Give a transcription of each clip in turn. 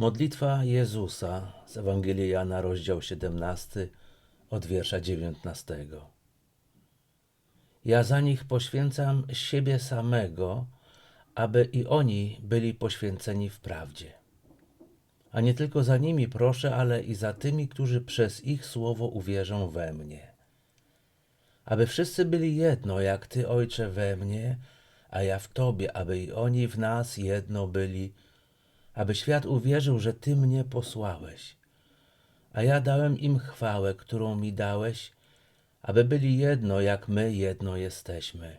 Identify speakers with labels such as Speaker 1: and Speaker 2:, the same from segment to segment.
Speaker 1: Modlitwa Jezusa z Ewangelii Jana, rozdział 17, od wiersza 19. Ja za nich poświęcam siebie samego, aby i oni byli poświęceni w prawdzie. A nie tylko za nimi proszę, ale i za tymi, którzy przez ich słowo uwierzą we mnie. Aby wszyscy byli jedno, jak Ty, Ojcze, we mnie, a ja w Tobie, aby i oni w nas jedno byli, aby świat uwierzył, że Ty mnie posłałeś. A ja dałem im chwałę, którą mi dałeś, aby byli jedno, jak my jedno jesteśmy.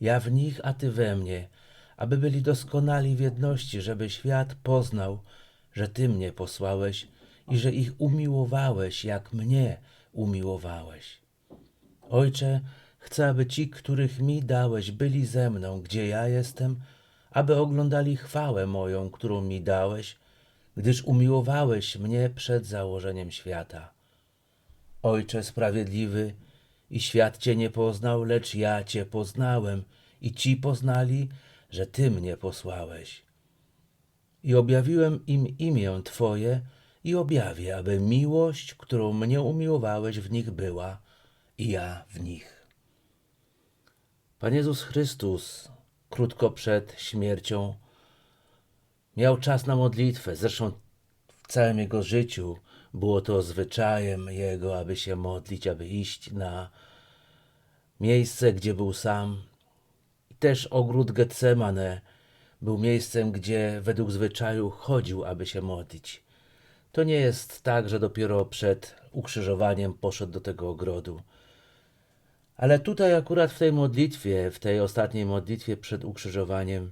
Speaker 1: Ja w nich, a Ty we mnie, aby byli doskonali w jedności, żeby świat poznał, że Ty mnie posłałeś i że ich umiłowałeś, jak mnie umiłowałeś. Ojcze, chcę, aby ci, których mi dałeś, byli ze mną, gdzie ja jestem, aby oglądali chwałę moją, którą mi dałeś, gdyż umiłowałeś mnie przed założeniem świata. Ojcze sprawiedliwy, i świat Cię nie poznał, lecz ja Cię poznałem, i ci poznali, że Ty mnie posłałeś. I objawiłem im imię Twoje i objawię, aby miłość, którą mnie umiłowałeś, w nich była i ja w nich. Pan Jezus Chrystus, krótko przed śmiercią, miał czas na modlitwę. Zresztą w całym jego życiu było to zwyczajem jego, aby się modlić, aby iść na miejsce, gdzie był sam. I też ogród Getsemane był miejscem, gdzie według zwyczaju chodził, aby się modlić. To nie jest tak, że dopiero przed ukrzyżowaniem poszedł do tego ogrodu. Ale tutaj akurat w tej modlitwie, w tej ostatniej modlitwie przed ukrzyżowaniem,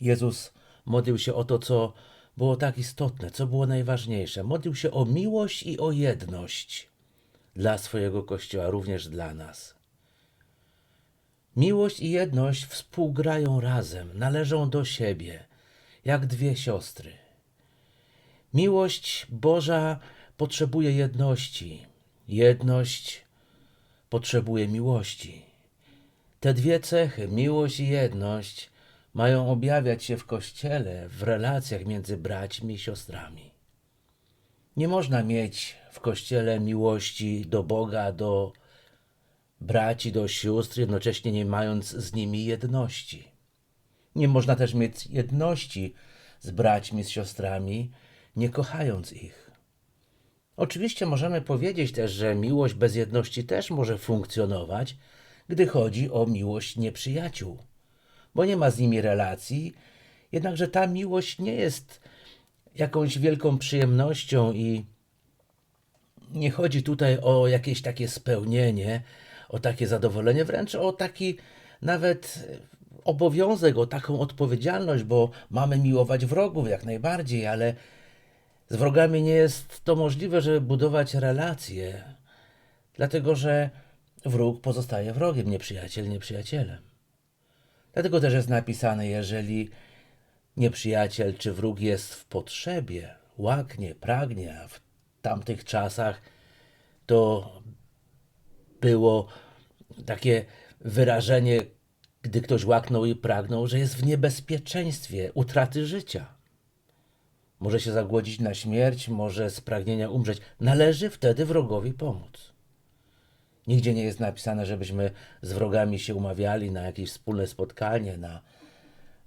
Speaker 1: Jezus modlił się o to, co było tak istotne, co było najważniejsze. Modlił się o miłość i o jedność dla swojego Kościoła, również dla nas. Miłość i jedność współgrają razem, należą do siebie, jak dwie siostry. Miłość Boża potrzebuje jedności, jedność potrzebuje miłości. Te dwie cechy, miłość i jedność, mają objawiać się w kościele, w relacjach między braćmi i siostrami. Nie można mieć w kościele miłości do Boga, do braci, do sióstr, jednocześnie nie mając z nimi jedności. Nie można też mieć jedności z braćmi, z siostrami, nie kochając ich. Oczywiście możemy powiedzieć też, że miłość bez jedności też może funkcjonować, gdy chodzi o miłość nieprzyjaciół, bo nie ma z nimi relacji, jednakże ta miłość nie jest jakąś wielką przyjemnością i nie chodzi tutaj o jakieś takie spełnienie, o takie zadowolenie, wręcz o taki nawet obowiązek, o taką odpowiedzialność, bo mamy miłować wrogów jak najbardziej, ale z wrogami nie jest to możliwe, żeby budować relacje, dlatego że wróg pozostaje wrogiem, nieprzyjaciel nieprzyjacielem. Dlatego też jest napisane, jeżeli nieprzyjaciel czy wróg jest w potrzebie, łaknie, pragnie, a w tamtych czasach to było takie wyrażenie, gdy ktoś łaknął i pragnął, że jest w niebezpieczeństwie utraty życia. Może się zagłodzić na śmierć, może z pragnienia umrzeć. Należy wtedy wrogowi pomóc. Nigdzie nie jest napisane, żebyśmy z wrogami się umawiali na jakieś wspólne spotkanie, na,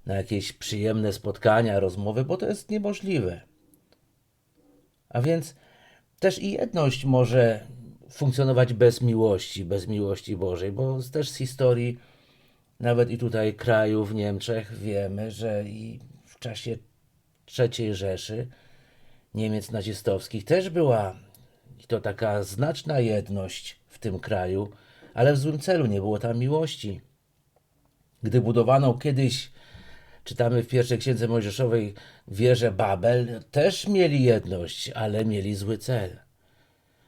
Speaker 1: na jakieś przyjemne spotkania, rozmowy, bo to jest niemożliwe. A więc też i jedność może funkcjonować bez miłości, bez miłości Bożej, bo też z historii, nawet i tutaj kraju w Niemczech, wiemy, że i w czasie III Rzeszy Niemiec nazistowskich też była i to taka znaczna jedność w tym kraju, ale w złym celu nie było tam miłości. Gdy budowano kiedyś, czytamy w pierwszej księdze Mojżeszowej, wieżę Babel, też mieli jedność, ale mieli zły cel.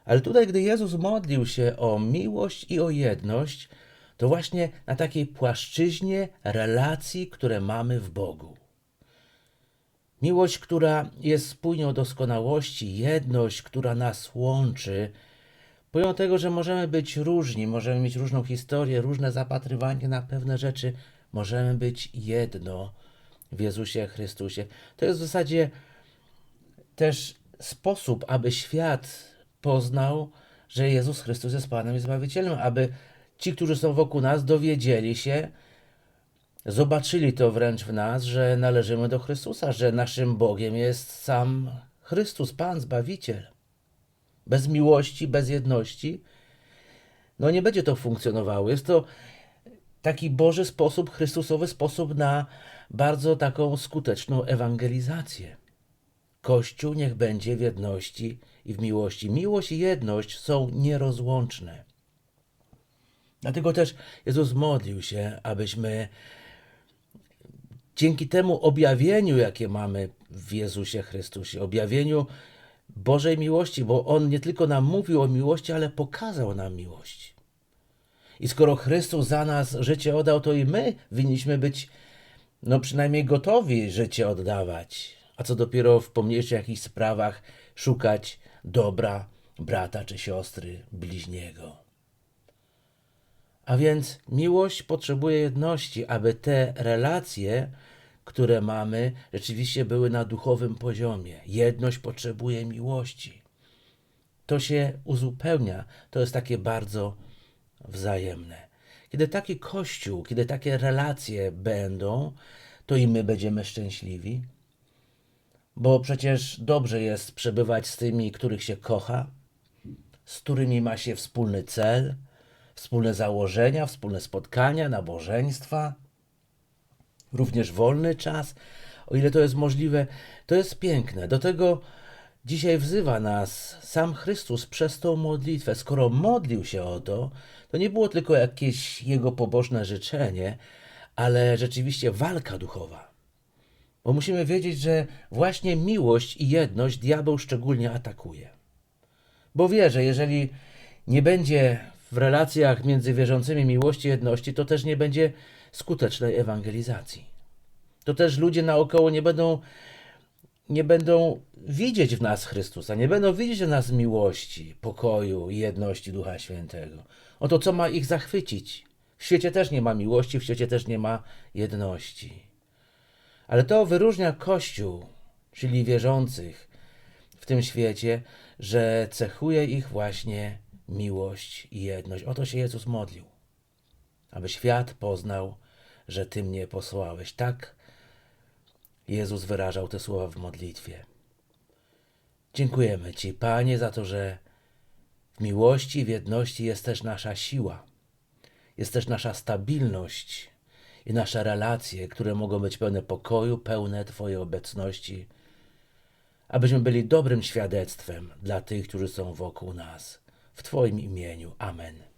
Speaker 1: Ale tutaj, gdy Jezus modlił się o miłość i o jedność, to właśnie na takiej płaszczyźnie relacji, które mamy w Bogu. Miłość, która jest spójnią doskonałości, jedność, która nas łączy, pomimo tego, że możemy być różni, możemy mieć różną historię, różne zapatrywanie na pewne rzeczy, możemy być jedno w Jezusie Chrystusie. To jest w zasadzie też sposób, aby świat poznał, że Jezus Chrystus jest Panem i Zbawicielem, aby ci, którzy są wokół nas, dowiedzieli się, zobaczyli to wręcz w nas, że należymy do Chrystusa, że naszym Bogiem jest sam Chrystus, Pan, Zbawiciel. Bez miłości, bez jedności, no nie będzie to funkcjonowało. Jest to taki Boży sposób, Chrystusowy sposób na bardzo taką skuteczną ewangelizację. Kościół niech będzie w jedności i w miłości. Miłość i jedność są nierozłączne. Dlatego też Jezus modlił się, abyśmy dzięki temu objawieniu, jakie mamy w Jezusie Chrystusie, objawieniu Bożej miłości, bo On nie tylko nam mówił o miłości, ale pokazał nam miłość. I skoro Chrystus za nas życie oddał, to i my winniśmy być, no przynajmniej gotowi życie oddawać. A co dopiero w pomniejszych jakichś sprawach szukać dobra brata czy siostry bliźniego. A więc miłość potrzebuje jedności, aby te relacje, które mamy, rzeczywiście były na duchowym poziomie. Jedność potrzebuje miłości. To się uzupełnia, to jest takie bardzo wzajemne. Kiedy taki kościół, kiedy takie relacje będą, to i my będziemy szczęśliwi, bo przecież dobrze jest przebywać z tymi, których się kocha, z którymi ma się wspólny cel, wspólne założenia, wspólne spotkania, nabożeństwa, również wolny czas, o ile to jest możliwe, to jest piękne. Do tego dzisiaj wzywa nas sam Chrystus przez tą modlitwę. Skoro modlił się o to, to nie było tylko jakieś jego pobożne życzenie, ale rzeczywiście walka duchowa. Bo musimy wiedzieć, że właśnie miłość i jedność diabeł szczególnie atakuje. Bo wie, że jeżeli nie będzie w relacjach między wierzącymi miłości i jedności, to też nie będzie skutecznej ewangelizacji. To też ludzie naokoło nie będą, nie będą widzieć w nas Chrystusa, nie będą widzieć w nas miłości, pokoju i jedności Ducha Świętego. Oto co ma ich zachwycić? W świecie też nie ma miłości, w świecie też nie ma jedności. Ale to wyróżnia Kościół, czyli wierzących w tym świecie, że cechuje ich właśnie miłość i jedność. O to się Jezus modlił, aby świat poznał, że Ty mnie posłałeś. Tak Jezus wyrażał te słowa w modlitwie. Dziękujemy Ci, Panie, za to, że w miłości w jedności jest też nasza siła, jest też nasza stabilność i nasze relacje, które mogą być pełne pokoju, pełne Twojej obecności, abyśmy byli dobrym świadectwem dla tych, którzy są wokół nas. W Twoim imieniu. Amen.